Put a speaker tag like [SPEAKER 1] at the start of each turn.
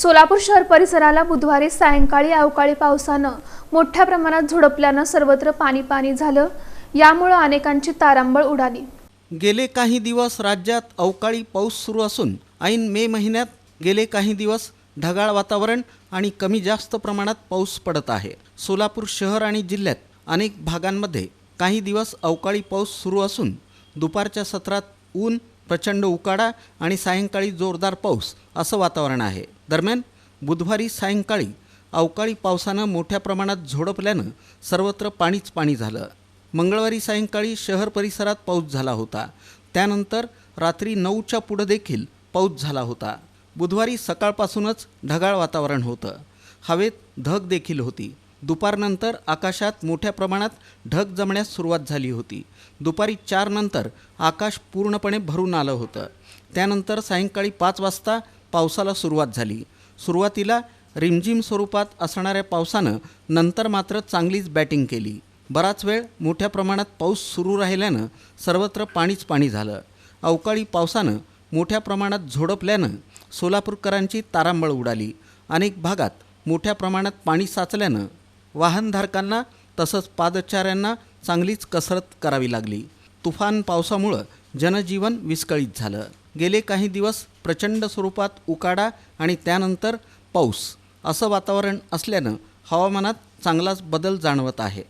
[SPEAKER 1] सोलापूर शहर परिसराला बुधवारी सायंकाळी अवकाळी पावसानं मोठ्या प्रमाणात झोडपल्यानं सर्वत्र पाणी पाणी झालं. यामुळं अनेकांची तारांबळ उडाली.
[SPEAKER 2] गेले काही दिवस राज्यात अवकाळी पाऊस सुरू असून ऐन मे महिन्यात गेले काही दिवस ढगाळ वातावरण आणि कमी जास्त प्रमाणात पाऊस पडत आहे. सोलापूर शहर आणि जिल्ह्यात अनेक भागांमध्ये काही दिवस अवकाळी पाऊस सुरू असून दुपारच्या सत्रात ऊन प्रचंड उकाडा आणि सायंकाळी जोरदार पाऊस असं वातावरण आहे. दरम्यान बुधवारी सायंकाळी अवकाळी पावसानं मोठ्या प्रमाणात झोडपल्यानं सर्वत्र पाणीच पाणी झालं. मंगळवारी सायंकाळी शहर परिसरात पाऊस झाला होता. त्यानंतर रात्री नऊच्या पुढं देखील पाऊस झाला होता. बुधवारी सकाळपासूनच ढगाळ वातावरण होतं. हवेत धग देखील होती. दुपारनंतर आकाशात मोठ्या प्रमाणात ढग जमण्यास सुरुवात झाली होती. दुपारी चारनंतर आकाश पूर्णपणे भरून आलं होतं. त्यानंतर सायंकाळी पाच वाजता पावसाला सुरुवात झाली. सुरुवातीला रिमझिम स्वरूपात असणाऱ्या पावसानं नंतर मात्र चांगलीच बॅटिंग केली. बराच वेळ मोठ्या प्रमाणात पाऊस सुरू राहिल्यानं सर्वत्र पाणीच पाणी झालं. अवकाळी पावसानं मोठ्या प्रमाणात झोडपल्यानं सोलापूरकरांची तारांबळ उडाली. अनेक भागात मोठ्या प्रमाणात पाणी साचल्यानं वाहनधारकांना तसंच पादचाऱ्यांना चांगलीच कसरत करावी लागली. तुफान पावसामुळं जनजीवन विस्कळीत झालं. गेले काही दिवस प्रचंड स्वरूपात उकाडा आणि त्यानंतर पाऊस. असं वातावरण असल्यानं हवामानात चांगलाच बदल जाणवत आहे.